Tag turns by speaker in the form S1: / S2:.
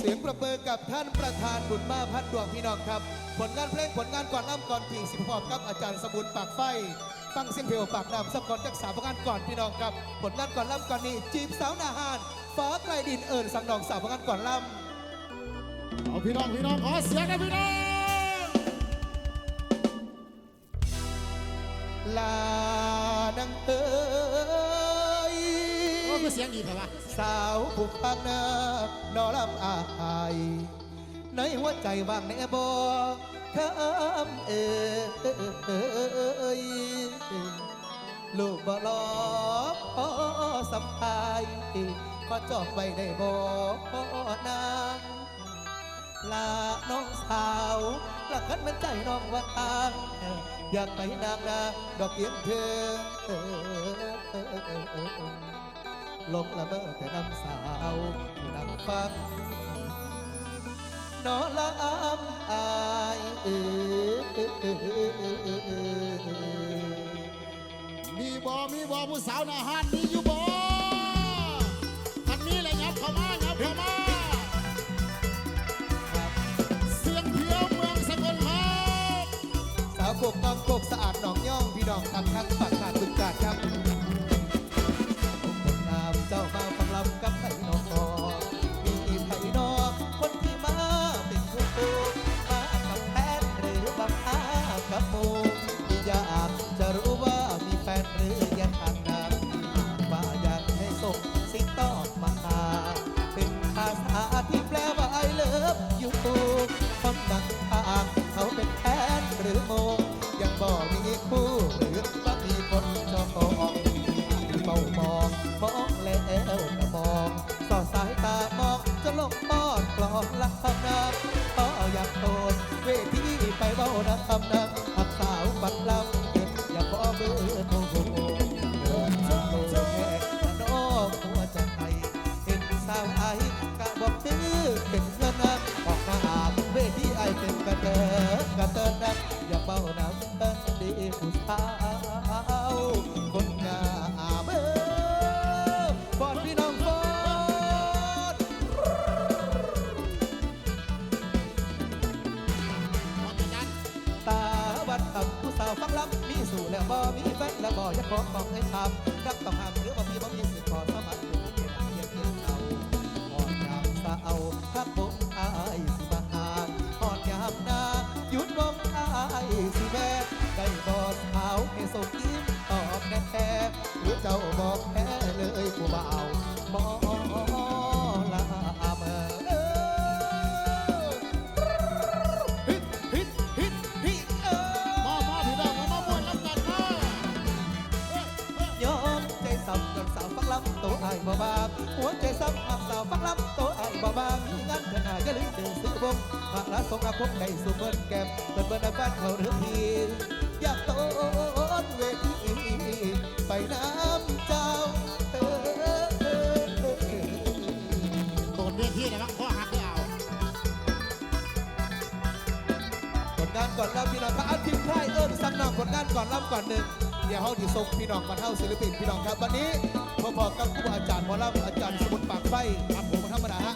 S1: เสียงประเบิดกับท่านประธานบุญมาพัดดวงพี่น้องครับ ผลงานเพลงผลงานก่อนล่ำก่อนพิงสิบพอบกับอาจารย์สมุนปากไฟฟังเสียงเพลงปากดำสักก่อนจากสาวผลงานก่อนพี่น้องครับ ผลงานก่อนล่ำก่อนนี้ จีบสาวนาหารฟ้าไกลดินเอิญสังนองสาวผลงานก่อนล่ำ
S2: เอาพี่น้องพี่น้องขอเสียงนะพี่น้อง
S1: ลานังเอ้ย
S2: โอ้ คือเสียงดีแต่ว่า
S1: สาวผู้ฟังนานอลำอายในหัวใจว่างแน่บอคำเอ้ยลูกบ่ลอกพอสัมภายขอจอบไว้ได้บ่นางลาน้องสาวหลักกันมันใจน้องว่าทางอยากไปนางนาดอกเกียงเธอ ลงละเมอแต่น้ำสาวผู้นั่งฟังนอละอำอายเออ
S2: มีบอมีบอผู้สาวหนาฮันมีอยู่บอคันนี้เลยยับเข้ามายับเข้ามาเสียงเพียวเมืองสกลครับ
S1: สาวกกน้องกกสะอาดหนองย่องพี่น้องทำทั้งปากขาดบึงกาดครับ จะรู้ว่ามีแฟนหรือยังทางนานหากว่าอยากให้ส่งสิ่งตอบมาหาเป็นภาษาที่แปลว่า I love you คนดังทางเขาเป็นแพทย์หรือโมยังบอกมีคู่หรือว่ามีคนจองเฝ้ามองมองแล้วก็มองสอดสายตามองจะลงปอดกลอนละคำนับก็อยากโทษเวทีไปเบ้านะคำนับ สาวไอ้กะบอกตื้อเป็นเงินนะออกมาอาบเวทีไอเป็นกระเตอกระเตอนะอย่าเบ้าน้ำเต้นดีผู้สาวคนงามเออฟอนพี่น้องฟอนตาวัดต่ำผู้สาวฟังลับมีสู่แล้วบ่มีแฟนแล้วบ่อยักขอมองให้ทำรักต้องห้ามหรือบ่มีบ่มี บอกแพ้เลยผู้บ่าวมอลาเมอเอฮิตฮิตฮิตฮิตเออ
S2: มามาพี่เอามาม่วนรับกันมาเอ้ยเอ้ย
S1: ยอมใจสับกับสาวฟักลำตัวอายบ่บางหัวใจสับหักสาวฟักลำตัวอายบ่บางมีงานเถิดหน้าย่าลืมเดินซื้อวงหากละสงอาคมได้สู่เบิ้นแก้มเบิ้นเบิ้นในบ้านเขาเรื่องทีอยากโตนเวทีไปน้ำ
S2: ก่อ
S1: นรับพี่น้องพรับอาทิตย์ไทยเอิญสังนองผลงานก่อนรับก่อนหนึ่งเดี๋ยวเฮาดีส่งพี่น้องมาเท่าศิลปินพี่น้องครับวันนี้พอๆกับครูอาจารย์หมอลำอาจารย์สมุทรปากไฟครับผมธรรมดาฮะ